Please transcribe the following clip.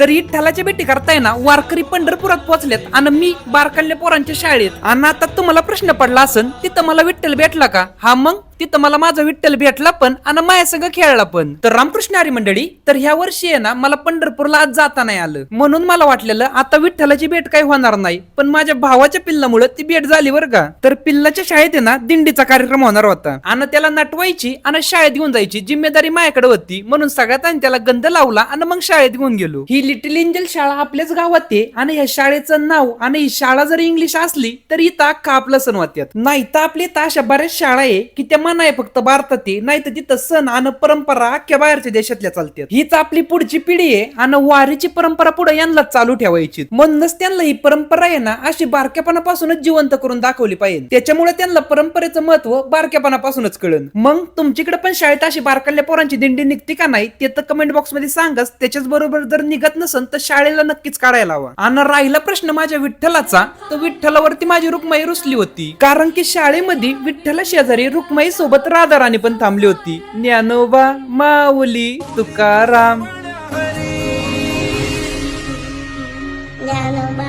तर इठ्ठलाच्या भेटी करताय ना वारकरी पंढरपुरात पोहोचलेत आणि मी बारकाल्या पोरांच्या शाळेत. आणि आता तुम्हाला प्रश्न पडला असन तिथं मला विठ्ठल भेटला का? हा मग तिथं मला माझा विठ्ठल भेटला पण आणि माया संघ खेळला पण. तर रामकृष्ण हरी मंडळी तर ह्या वर्षी आहे ना मला पंढरपूरला आज जाता नाही आलं. म्हणून मला वाटलेलं आता विठ्ठलाची भेट काही होणार नाही पण माझ्या भावाच्या पिल्लामुळे ती भेट झाली बरं का? तर पिल्लाच्या शाळेत आहे ना दिंडीचा कार्यक्रम होणार होता. आणि त्याला नटवायची आणि शाळेत घेऊन जायची जिम्मेदारी माझ्याकडे होती. म्हणून सगळ्यात आणि त्याला गंध लावला आणि मग शाळेत घेऊन गेलो. ही लिटिल एंजल शाळा आपल्याच गावात आहे आणि या शाळेचं नाव आणि ही शाळा जर इंग्लिश असली तर इथं अख्खा आपलं सण वाटतात नाही तर आपली तर अशा बऱ्याच शाळा आहे की त्या मना आहे फक्त भारतात नाही तर तिथं सण आणि परंपरा अख्ख्या बाहेरच्या देशातल्या चालतात हीच आपली पुढची पिढी आहे आणि वारीची परंपरा पुढे यांना चालू ठेवायची. म्हणूनच त्यांना ही परंपरा आहे ना अशी बारक्यापणापासूनच जिवंत करून दाखवली पाहिजे. त्याच्यामुळे त्यांना परंपरेचं महत्त्व बारक्यापणापासूनच कळन मग तुमच्याकडे पण शाळेत अशी बारकाल्या पोरांची दिंडी निघते का नाही ते तर कमेंट बॉक्समध्ये सांगच त्याच्याच बरोबर जर निघत काढत संत शाळेला नक्कीच काढायला हवा. आणि राहिला प्रश्न माझ्या विठ्ठलाचा. तर विठ्ठलावरती माझी रुक्माई रुसली होती. कारण की शाळेमध्ये विठ्ठला शेजारी रुक्माई सोबत राधाराणी पण थांबली होती. ज्ञानोबा माऊली तुकाराम. ज्ञानोबा